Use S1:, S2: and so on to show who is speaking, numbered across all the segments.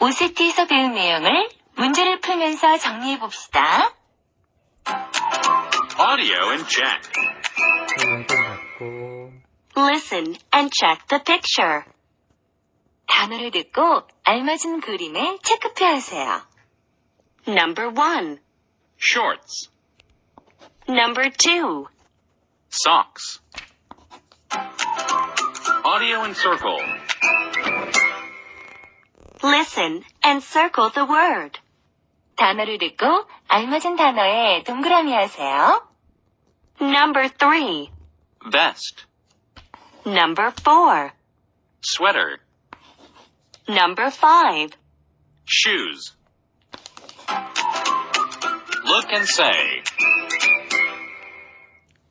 S1: 5세트에서 배운 내용을 문제를 풀면서 정리해 봅시다.
S2: Audio and check.
S3: 왼손 잡고
S1: Listen and check the picture. 단어를 듣고 알맞은 그림에 체크표 하세요. Number 1,
S2: Shorts.
S1: number 2,
S2: Socks. Audio and circle.
S1: Listen and circle the word. 단어를 듣고 알맞은 단어에 동그라미 하세요. Number 3,
S2: Vest.
S1: number 4,
S2: Sweater.
S1: number 5,
S2: Shoes. Look and say.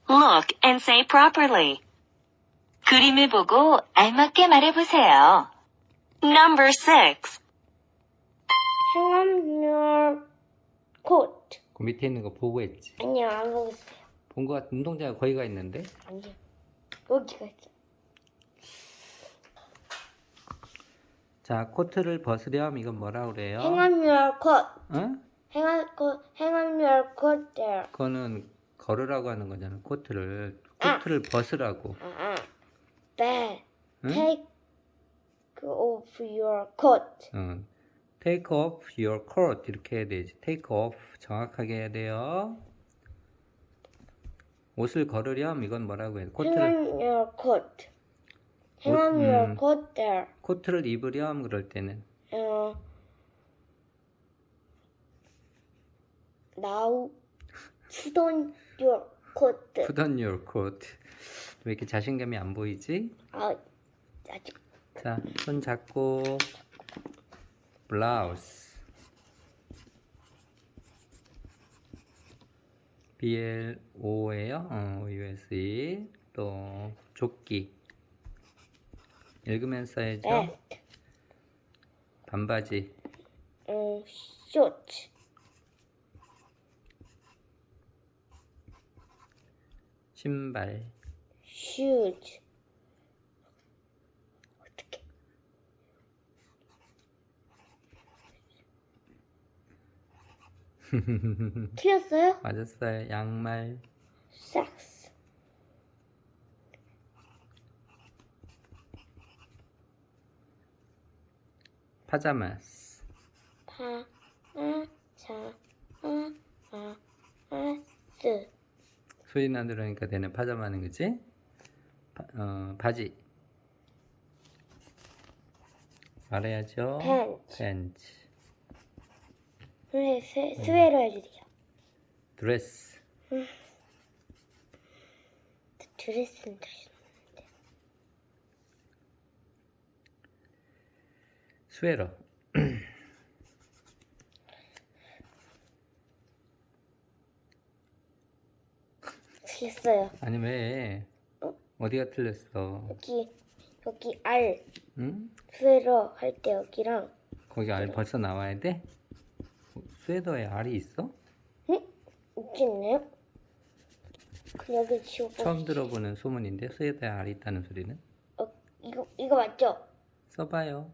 S1: Look and say properly. 그림을 보고 알맞게 말해보세요. Number 6,
S4: Hang on your coat.
S3: 그 밑에 있는 거 보고 했지
S4: 아니요, 안 보고 있어요.
S3: 본 거 같은 운동장에 거기가 있는데
S4: 아니요. 여기가 있어.
S3: 자 코트를 벗으렴 이건 뭐라 그래요?
S4: Hang on your coat.
S3: 어?
S4: Hang on. Hang on your coat there.
S3: 그거는 걸으라고 하는 거잖아 코트를
S4: 아.
S3: 코트를 벗으라고
S4: 아, bad.
S3: 응?
S4: Take off your coat.
S3: 응. Take off your coat 이렇게 해야 되지 Take off 정확하게 해야 돼요 옷을 걸으렴 이건 뭐라고 해
S4: Hang
S3: 코트를
S4: on your coat. Hang
S3: 옷,
S4: on your
S3: 음.
S4: coat there.
S3: 코트를 입으렴 그럴 때는
S4: 어, now put on your coat.
S3: Put on your coat 왜 이렇게 자신감이 안 보이지?
S4: 아, 아직
S3: 자, 손 잡고 블라우스 BLO예요. 어, USE 또 조끼 읽으면서 해야죠.
S4: bad.
S3: 반바지
S4: 음, short.
S3: 신발.
S4: 어 틀렸어요?
S3: 맞았어요. 양말
S4: socks.
S3: 파자마스
S4: 파, 아, 자, 아, 아, 아, 쓰.
S3: 소리 나 들으니까 되는 파자마는 그지? 바, 어, 바지 말해야죠.
S4: 팬츠.
S3: 팬츠
S4: 그래, 스, 스웨터 해주세요.
S3: 드레스
S4: 드레스는 다시.
S3: 스웨터
S4: 틀렸어요.
S3: 아니 왜
S4: 어?
S3: 어디가 틀렸어?
S4: 여기, 여기 알.
S3: 응?
S4: 스웨터 할때 여기랑,
S3: 거기 알 벌써 나와야 돼? 스웨터에 알이 있어?
S4: 응? 있네요? 그 여기 지워보
S3: 처음 들어보는 소문인데 스웨터에 알이 있다는 소리는?
S4: 어, 이거, 이거 맞죠?
S3: 써봐요.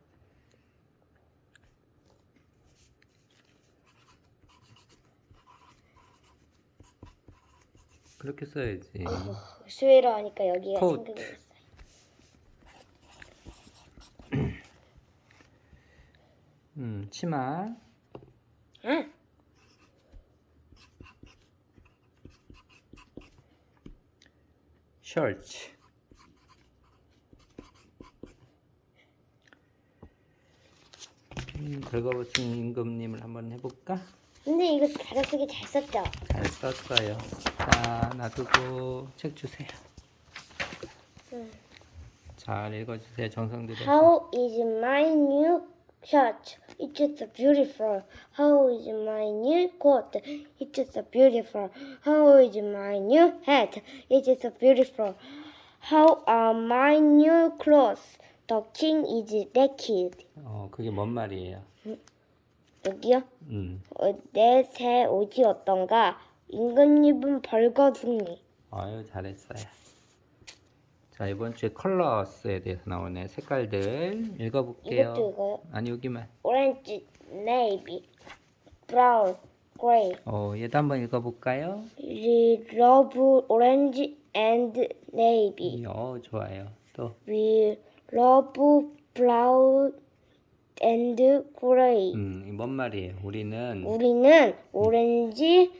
S3: 그렇게 써야지.
S4: 어, 스웨터 하니까 여기가
S3: 코트.
S4: 생각이 났어요.
S3: 음, 치마,
S4: 아,
S3: 셔츠. 음, 긁어보신 임금님을 한번 해볼까?
S4: 근데 이거 받아쓰기 잘 썼죠?
S3: 잘 썼어요. 자, 놔두고 책 주세요.
S4: 음.
S3: 잘 읽어주세요. 정성 들여서.
S4: How is my new shirt? It's so beautiful. How is my new coat? It's so beautiful. How is my new hat? It's so beautiful. How are my new clothes? The king is naked.
S3: 어, 그게 뭔 말이에요?
S4: 여기요?
S3: 음,
S4: 어, 내새 옷이 어떤가? 임금님은 벌거숭이.
S3: 아유, 잘했어요. 자, 이번 주에 컬러스에 대해서 나오네. 색깔들 읽어볼게요.
S4: 이것도?
S3: 아니, 여기만.
S4: orange, navy, brown, gray.
S3: 어, 얘도 한번 읽어볼까요?
S4: We love orange and navy.
S3: 어, 좋아요. 또,
S4: We love brown and gray.
S3: 음, 이뭔 말이에요? 우리는,
S4: 우리는 오렌지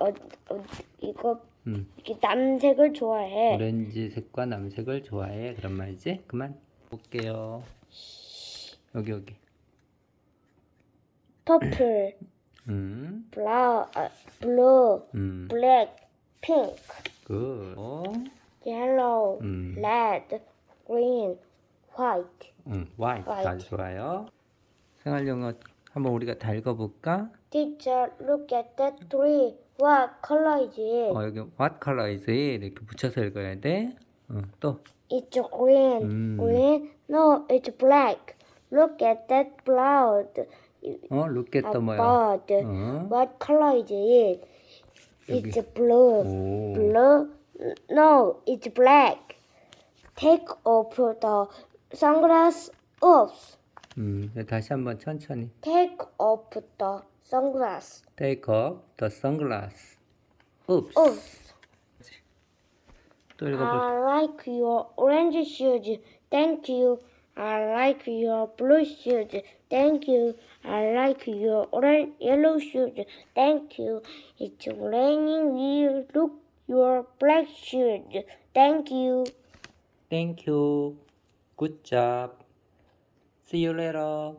S4: 어, 어 이거
S3: 음,
S4: 이렇게 남색을 좋아해.
S3: 오렌지색과 남색을 좋아해. 그런 말이지? 그만. 볼게요. 여기, 여기.
S4: purple,
S3: 음,
S4: brown, 아, blue,
S3: 음,
S4: black, pink,
S3: 굿. 어,
S4: yellow,
S3: 음.
S4: red, green, white.
S3: 음. White. 아주 좋아요. 생활 영어 한번 우리가 다 읽어 볼까?
S4: Teacher, look at that tree. What color is it?
S3: 어, 여기 what color is it? 이렇게 붙여서 읽어야 돼. 어, 또,
S4: It's green.
S3: 음.
S4: Green? No, it's black. Look at that cloud.
S3: 어, look at the 뭐야?
S4: bird.
S3: 어,
S4: What color is it?
S3: 여기.
S4: It's blue.
S3: 오,
S4: Blue? No, it's black. Take off the sunglasses off.
S3: 음, 네, 다시 한번 천천히.
S4: Take off the sunglasses
S3: Take off the sunglass. Oops.
S4: off.
S3: 또 읽어볼.
S4: I like your orange shoes. Thank you. I like your blue shoes. Thank you. I like your orange yellow shoes. Thank you. It's raining. We look your black shoes. Thank you.
S3: Thank you. Good job. See you later.